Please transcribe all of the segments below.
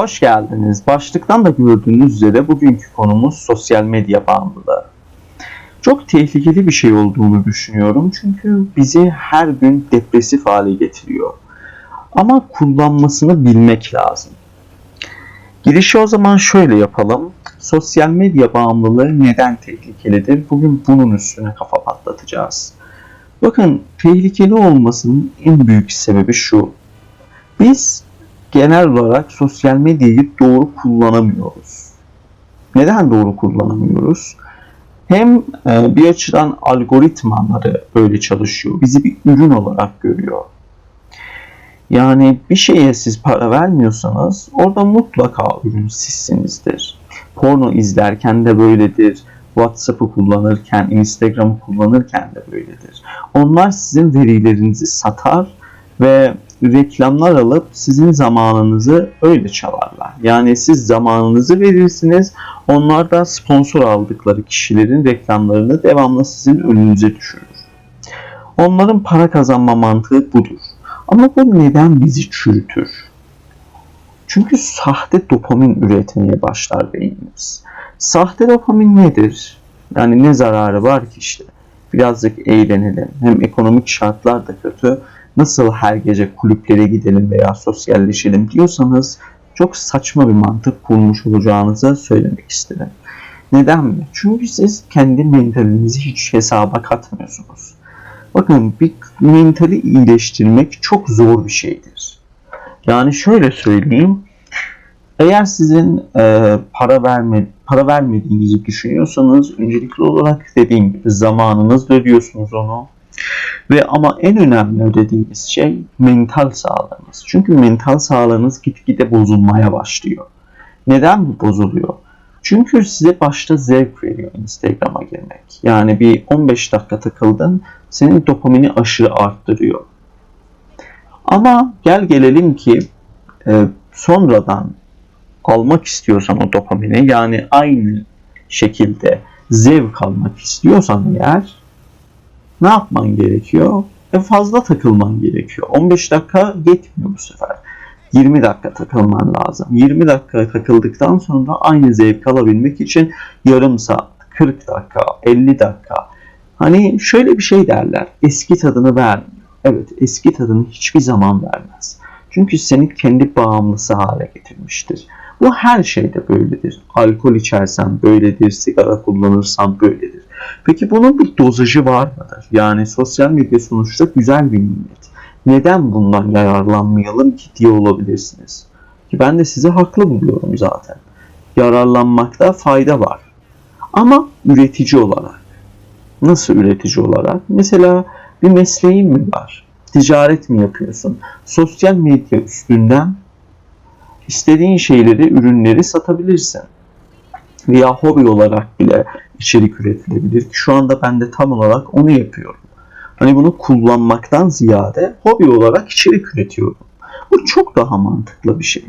Hoş geldiniz. Başlıktan da gördüğünüz üzere bugünkü konumuz sosyal medya bağımlılığı. Çok tehlikeli bir şey olduğunu düşünüyorum çünkü bizi her gün depresif hale getiriyor. Ama kullanmasını bilmek lazım. Girişi o zaman şöyle yapalım. Sosyal medya bağımlılığı neden tehlikelidir? Bugün bunun üstüne kafa patlatacağız. Bakın tehlikeli olmasının en büyük sebebi şu. Biz genel olarak sosyal medyayı doğru kullanamıyoruz. Neden doğru kullanamıyoruz? Hem e, bir açıdan algoritmaları böyle çalışıyor. Bizi bir ürün olarak görüyor. Yani bir şeye siz para vermiyorsanız orada mutlaka ürün sizsinizdir. Porno izlerken de böyledir. WhatsApp'ı kullanırken, Instagram'ı kullanırken de böyledir. Onlar sizin verilerinizi satar ve reklamlar alıp sizin zamanınızı öyle çalarlar. Yani siz zamanınızı verirsiniz, onlar da sponsor aldıkları kişilerin reklamlarını devamlı sizin önünüze düşürür. Onların para kazanma mantığı budur. Ama bu neden bizi çürütür? Çünkü sahte dopamin üretmeye başlar beynimiz. Sahte dopamin nedir? Yani ne zararı var ki işte? Birazcık eğlenelim. Hem ekonomik şartlar da kötü. Nasıl her gece kulüplere gidelim veya sosyalleşelim diyorsanız çok saçma bir mantık kurmuş olacağınızı söylemek istedim. Neden mi? Çünkü siz kendi mentalinizi hiç hesaba katmıyorsunuz. Bakın bir mentali iyileştirmek çok zor bir şeydir. Yani şöyle söyleyeyim. Eğer sizin e, para verme para vermediğinizi düşünüyorsanız öncelikli olarak dediğim gibi zamanınızla ödüyorsunuz onu. Ve ama en önemli ödediğiniz şey mental sağlığınız. Çünkü mental sağlığınız gitgide bozulmaya başlıyor. Neden bu bozuluyor? Çünkü size başta zevk veriyor Instagram'a girmek. Yani bir 15 dakika takıldın, senin dopamini aşırı arttırıyor. Ama gel gelelim ki e, sonradan almak istiyorsan o dopamini yani aynı şekilde zevk almak istiyorsan eğer ne yapman gerekiyor? E fazla takılman gerekiyor. 15 dakika yetmiyor bu sefer. 20 dakika takılman lazım. 20 dakika takıldıktan sonra aynı zevk alabilmek için yarım saat, 40 dakika, 50 dakika. Hani şöyle bir şey derler. Eski tadını vermiyor. Evet eski tadını hiçbir zaman vermez. Çünkü seni kendi bağımlısı hale getirmiştir. Bu her şeyde böyledir. Alkol içersen böyledir, sigara kullanırsan böyledir. Peki bunun bir dozajı var mıdır? Yani sosyal medya sonuçta güzel bir nimet. Neden bundan yararlanmayalım ki diye olabilirsiniz. Ki ben de sizi haklı buluyorum zaten. Yararlanmakta fayda var. Ama üretici olarak. Nasıl üretici olarak? Mesela bir mesleğin mi var? Ticaret mi yapıyorsun? Sosyal medya üstünden istediğin şeyleri, ürünleri satabilirsin. Veya hobi olarak bile içerik üretilebilir şu anda ben de tam olarak onu yapıyorum. Hani bunu kullanmaktan ziyade hobi olarak içerik üretiyorum. Bu çok daha mantıklı bir şey.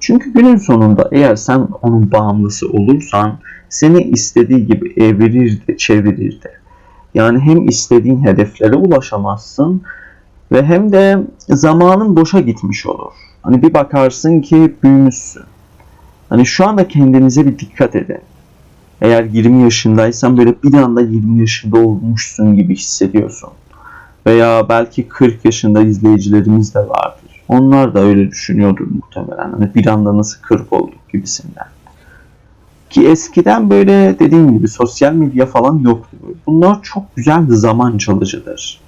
Çünkü günün sonunda eğer sen onun bağımlısı olursan seni istediği gibi evirir de çevirir de. Yani hem istediğin hedeflere ulaşamazsın ve hem de zamanın boşa gitmiş olur. Hani bir bakarsın ki büyümüşsün. Hani şu anda kendinize bir dikkat edin. Eğer 20 yaşındaysan böyle bir anda 20 yaşında olmuşsun gibi hissediyorsun. Veya belki 40 yaşında izleyicilerimiz de vardır. Onlar da öyle düşünüyordur muhtemelen. Hani bir anda nasıl 40 olduk gibisinden. Ki eskiden böyle dediğim gibi sosyal medya falan yoktu. Bunlar çok güzel zaman çalıcıdır.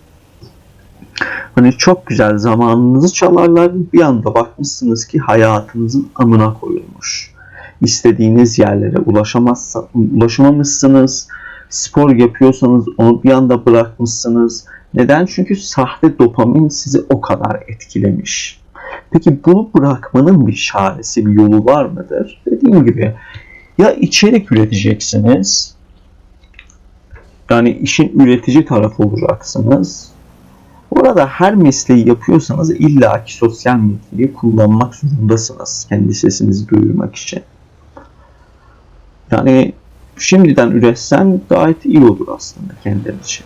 Hani çok güzel zamanınızı çalarlar. Bir anda bakmışsınız ki hayatınızın amına koyulmuş. İstediğiniz yerlere ulaşamazsa, ulaşamamışsınız. Spor yapıyorsanız onu bir anda bırakmışsınız. Neden? Çünkü sahte dopamin sizi o kadar etkilemiş. Peki bunu bırakmanın bir çaresi, bir yolu var mıdır? Dediğim gibi ya içerik üreteceksiniz. Yani işin üretici tarafı olacaksınız. Burada her mesleği yapıyorsanız illaki sosyal medyayı kullanmak zorundasınız kendi sesinizi duyurmak için. Yani şimdiden üretsen gayet iyi olur aslında kendin için.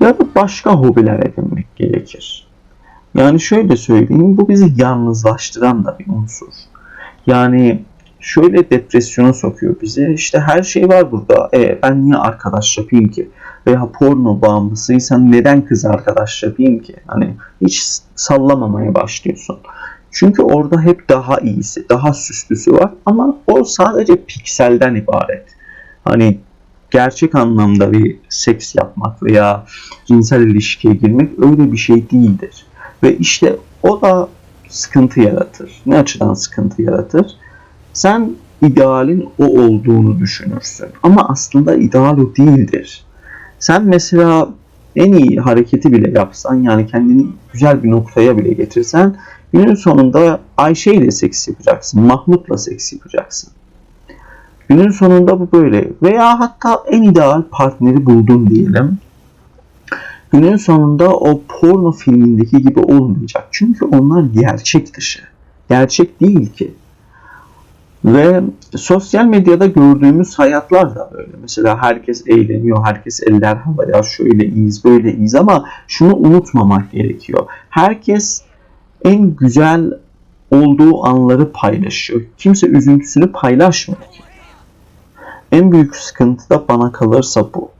Ya da başka hobiler edinmek gerekir. Yani şöyle söyleyeyim, bu bizi yalnızlaştıran da bir unsur. Yani şöyle depresyona sokuyor bizi. İşte her şey var burada. E, ben niye arkadaş yapayım ki? Veya porno bağımlısıysan neden kız arkadaş yapayım ki? Hani hiç sallamamaya başlıyorsun. Çünkü orada hep daha iyisi, daha süslüsü var ama o sadece pikselden ibaret. Hani gerçek anlamda bir seks yapmak veya cinsel ilişkiye girmek öyle bir şey değildir. Ve işte o da sıkıntı yaratır. Ne açıdan sıkıntı yaratır? Sen idealin o olduğunu düşünürsün. Ama aslında ideal o değildir. Sen mesela en iyi hareketi bile yapsan yani kendini güzel bir noktaya bile getirsen günün sonunda Ayşe ile seks yapacaksın. Mahmut'la seks yapacaksın. Günün sonunda bu böyle. Veya hatta en ideal partneri buldun diyelim. Günün sonunda o porno filmindeki gibi olmayacak. Çünkü onlar gerçek dışı. Gerçek değil ki. Ve sosyal medyada gördüğümüz hayatlar da böyle. Mesela herkes eğleniyor, herkes eller havaya, şöyle iyiyiz, böyle iyiyiz ama şunu unutmamak gerekiyor. Herkes en güzel olduğu anları paylaşıyor. Kimse üzüntüsünü paylaşmıyor. En büyük sıkıntı da bana kalırsa bu.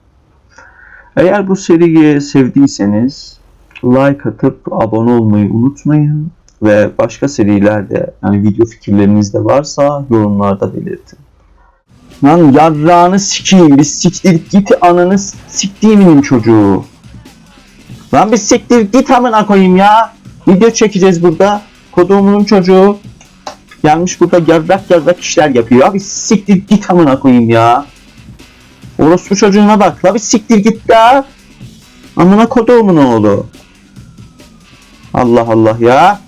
Eğer bu seriyi sevdiyseniz like atıp abone olmayı unutmayın ve başka serilerde yani video fikirleriniz de varsa yorumlarda belirtin. Lan yarrağını sikeyim bir siktir git ananı siktiğimin çocuğu. Lan bir siktir git amına koyayım ya. Video çekeceğiz burada. Koduğumun çocuğu. Gelmiş burada yarrak yarrak işler yapıyor. Abi siktir git amına koyayım ya. Orospu çocuğuna bak. La bir siktir git la. Amına koduğumun oğlu. Allah Allah ya.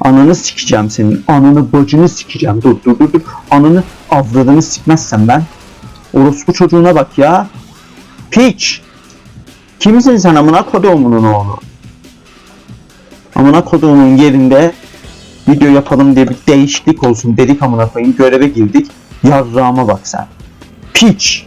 Ananı sikeceğim senin. Ananı bacını sikeceğim. Dur dur dur dur. Ananı avradını sikmezsem ben. Orospu çocuğuna bak ya. Piç. Kimsin sen amına koduğumun oğlu? Amına koduğumun yerinde video yapalım diye bir değişiklik olsun dedik amına koyayım. Göreve girdik. Yarrağıma bak sen. Piç.